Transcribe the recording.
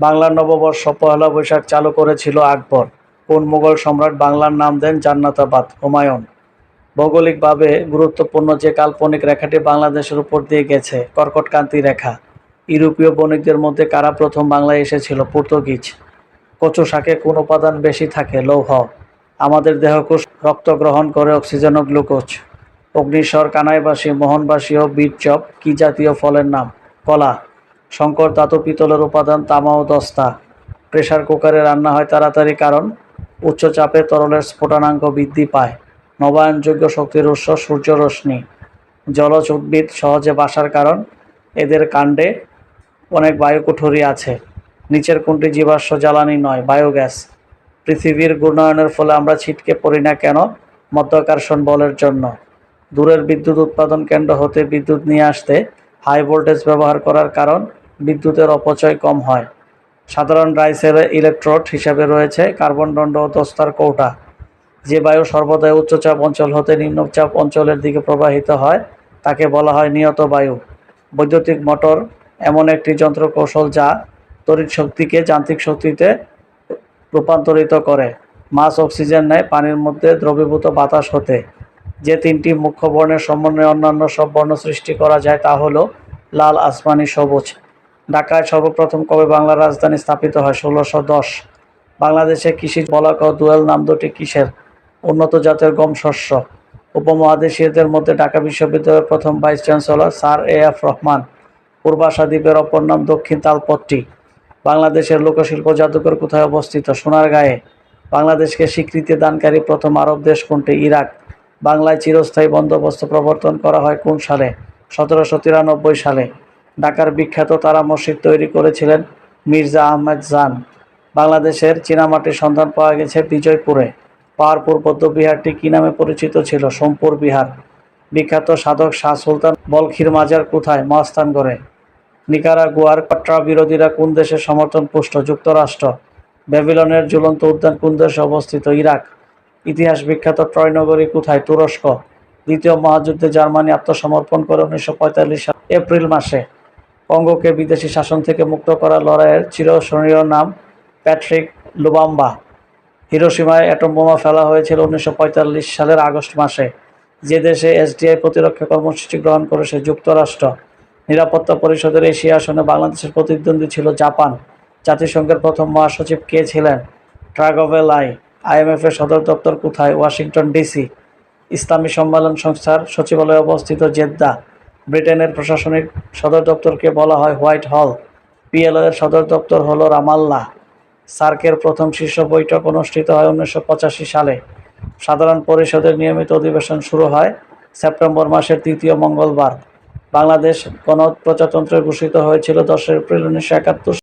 বাংলার নববর্ষ, পহেলা বৈশাখ চালু করেছিল আকবর কোন মুঘল সম্রাট বাংলার নাম দেন জান্নাতাবাদ, হুমায়ুন? ভৌগোলিকভাবে গুরুত্বপূর্ণ যে কাল্পনিক রেখাটি বাংলাদেশের উপর দিয়ে গেছে, কর্কটক্রান্তি রেখা। ইউরোপীয় বণিকদের মধ্যে কারা প্রথম বাংলায় এসেছিল? পর্তুগিজ। কচু শাকে কোন উপাদান বেশি থাকে? লৌহ। আমাদের দেহকোষ রক্ত গ্রহণ করে অক্সিজেন ও গ্লুকোজ। অগ্নিস্বর, কানাইবাসী, মোহনবাসী ও বীরচপ কি জাতীয় ফলের নাম? কলা। শঙ্কর ধাতু পিতলের উপাদান তামা ও দস্তা। প্রেসার কুকারে রান্না হয় তাড়াতাড়ি কারণ উচ্চ চাপে তরলের স্ফুটনাঙ্ক বৃদ্ধি পায়। নবায়নযোগ্য শক্তির উৎস সূর্য রশ্মি। জলজ উদ্ভিদ সহজে বাসার কারণ এদের কাণ্ডে অনেক বায়ুকুঠুরি আছে। নিচের কোনটি জীবাশ্ম জ্বালানি নয়, বায়োগ্যাস। পৃথিবীর ঘূর্ণায়নের ফলে আমরা ছিটকে পড়ি না কেন? মধ্যাকর্ষণ বলের জন্য। দূরের বিদ্যুৎ উৎপাদন কেন্দ্র হতে বিদ্যুৎ নিয়ে আসতে হাই ভোল্টেজ ব্যবহার করার কারণ বিদ্যুতের অপচয় কম হয়। সাধারণ রাইসের ইলেকট্রোড হিসাবে রয়েছে কার্বন দণ্ড ও দস্তার কৌটা। যে বায়ু সর্বদাই উচ্চচাপ অঞ্চল হতে নিম্নচাপ অঞ্চলের দিকে প্রবাহিত হয়, তাকে বলা হয় নিয়ত বায়ু। বৈদ্যুতিক মোটর এমন একটি যন্ত্র কৌশল যা তড়িৎ শক্তিকে যান্ত্রিক শক্তিতে রূপান্তরিত করে। মাছ অক্সিজেন নেয় পানির মধ্যে দ্রবীভূত বাতাস হতে। যে তিনটি মুখ্য বর্ণের সমন্বয়ে অন্যান্য সব বর্ণ সৃষ্টি করা যায় তা হলো লাল, আসমানি, সবুজ। ঢাকায় সর্বপ্রথম কবে বাংলার রাজধানী স্থাপিত হয়? ষোলোশো দশ। বাংলাদেশে কৃষি বলাক ও দোয়েল নাম দুটি কিসের উন্নত জাতের গম শস্য। উপমহাদেশীয়দের মধ্যে ঢাকা বিশ্ববিদ্যালয়ের প্রথম vice chancellor sir A F Rahman. Purbasha দ্বীপের অপর নাম দক্ষিণ তালপট্টি। বাংলাদেশের লোকশিল্প জাদুঘর কোথায় অবস্থিত? সোনার সোনারগাঁয়ে। বাংলাদেশকে স্বীকৃতি দানকারী প্রথম আরব দেশ কোনটি? ইরাক। বাংলায় চিরস্থায়ী বন্দোবস্ত প্রবর্তন করা হয় কোন সালে? সতেরোশো তিরানব্বই সালে। ঢাকার বিখ্যাত তারা মসজিদ তৈরি করেছিলেন মির্জা আহমেদ জান। বাংলাদেশের চীনামাটির সন্ধান পাওয়া গেছে বিজয়পুরে। পাহাড়পুর বৌদ্ধবিহারটি কী নামে পরিচিত ছিল? সোমপুর বিহার। বিখ্যাত সাধক শাহ সুলতান বলখির মাজার কোথায়? মহাস্থান মহাস্থানগড়ে। নিকারাগুয়ার কট্রা বিরোধীরা কোন দেশের সমর্থন পুষ্ট? যুক্তরাষ্ট্র। ব্যাবিলনের ঝুলন্ত উদ্যান কোন দেশে অবস্থিত? ইরাক। ইতিহাস বিখ্যাত ট্রয়নগরী কোথায়? তুরস্ক। দ্বিতীয় মহাযুদ্ধে জার্মানি আত্মসমর্পণ করে উনিশশো পঁয়তাল্লিশ সাল এপ্রিল মাসে। কঙ্গোকে বিদেশি শাসন থেকে মুক্ত করা লড়াইয়ের চিরস্মরণীয় নাম প্যাট্রিক লুবাম্বা। হিরোসীমায় অ্যাটম বোমা ফেলা হয়েছিল উনিশশো পঁয়তাল্লিশ সালের আগস্ট মাসে। যে দেশে এসডিআই প্রতিরক্ষা কর্মসূচি গ্রহণ করেছে যুক্তরাষ্ট্র। নিরাপত্তা পরিষদের এশিয়া আসনে বাংলাদেশের প্রতিদ্বন্দ্বী ছিল জাপান। জাতিসংঘের প্রথম মহাসচিব কে ছিলেন? ট্রাগোভেল আই। আইএমএফ এর সদর দপ্তর কোথায়? Washington DC. ইসলামী সম্মেলন সংস্থার সচিবালয়ে অবস্থিত জেদ্দা। ব্রিটেনের প্রশাসনিক সদর দপ্তরকে বলা হয় হোয়াইট হল। পিএলও এর সদর দপ্তর হল রামাল্লা সার্কের প্রথম শীর্ষ বৈঠক অনুষ্ঠিত হয় উনিশশো পঁচাশি সালে। সাধারণ পরিষদের নিয়মিত অধিবেশন শুরু হয় সেপ্টেম্বর মাসের তৃতীয় মঙ্গলবার। বাংলাদেশ গণপ্রজাতন্ত্রে ঘোষিত হয়েছিল দশ এপ্রিল উনিশশো একাত্তর